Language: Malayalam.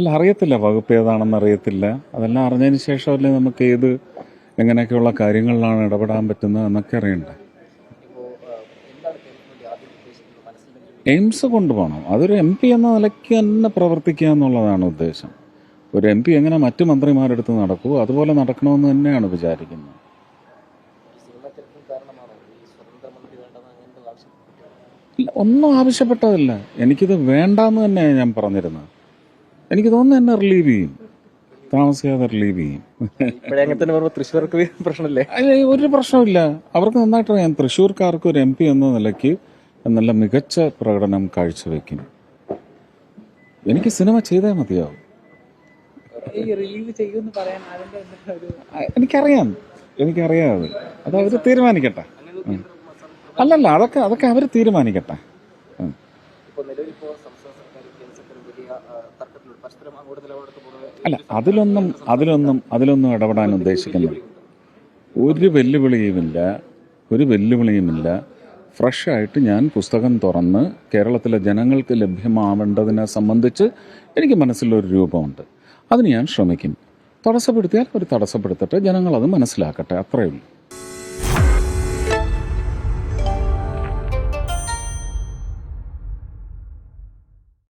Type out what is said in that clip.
അല്ല അറിയത്തില്ല വകുപ്പ് ഏതാണെന്ന് അറിയത്തില്ല. അതെല്ലാം അറിഞ്ഞതിന് ശേഷമല്ലേ നമുക്ക് ഏത് എങ്ങനെയൊക്കെയുള്ള കാര്യങ്ങളിലാണ് ഇടപെടാൻ പറ്റുന്നത് എന്നൊക്കെ അറിയണ്ടേ. എയിംസ് കൊണ്ടുപോകണം. അതൊരു എം പി എന്ന നിലയ്ക്ക് തന്നെ പ്രവർത്തിക്കുക എന്നുള്ളതാണ് ഉദ്ദേശം. ഒരു എം പി എങ്ങനെ മറ്റു മന്ത്രിമാരെടുത്ത് നടക്കൂ അതുപോലെ നടക്കണമെന്ന് തന്നെയാണ് വിചാരിക്കുന്നത്. ഒന്നും ആവശ്യപ്പെട്ടതല്ല. എനിക്കിത് വേണ്ടെന്ന് തന്നെയാണ് ഞാൻ പറഞ്ഞിരുന്നത്. എനിക്ക് തോന്നുന്നു എന്നെ റിലീവ് ചെയ്യും. താമസിക്കാതെ റിലീവ് ചെയ്യും. തൃശ്ശൂർക്ക് പ്രശ്നമില്ലേ? അല്ല, ഒരു പ്രശ്നമില്ല അവർക്ക് നന്നായിട്ട് അറിയാം. തൃശ്ശൂർക്കാർക്ക് ഒരു എം പി എന്ന നിലയ്ക്ക് നല്ല മികച്ച പ്രകടനം കാഴ്ചവെക്കും. എനിക്ക് സിനിമ ചെയ്തേ മതിയാവും. എനിക്കറിയാം. എനിക്കറിയാം അത്. അത് അവർ തീരുമാനിക്കട്ടെ. അല്ലല്ല അതൊക്കെ അതൊക്കെ അവർ തീരുമാനിക്കട്ടെ. അല്ല അതിലൊന്നും അതിലൊന്നും അതിലൊന്നും ഇടപെടാൻ ഉദ്ദേശിക്കുന്നില്ല. ഒരു വെല്ലുവിളിയുമില്ല. ഒരു വെല്ലുവിളിയുമില്ല. ഫ്രഷായിട്ട് ഞാൻ പുസ്തകം തുറന്ന് കേരളത്തിലെ ജനങ്ങൾക്ക് ലഭ്യമാവേണ്ടതിനെ സംബന്ധിച്ച് എനിക്ക് മനസ്സിലൊരു രൂപമുണ്ട്. അതിന് ഞാൻ ശ്രമിക്കും. തടസ്സപ്പെടുത്തിയാൽ ഒരു തടസ്സപ്പെടുത്തട്ടെ. ജനങ്ങളത് മനസ്സിലാക്കട്ടെ. അത്രയേ ഉള്ളൂ.